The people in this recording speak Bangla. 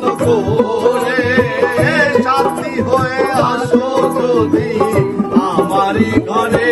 মতো করে সাথী হয়ে আসো যদি আমারই ঘরে।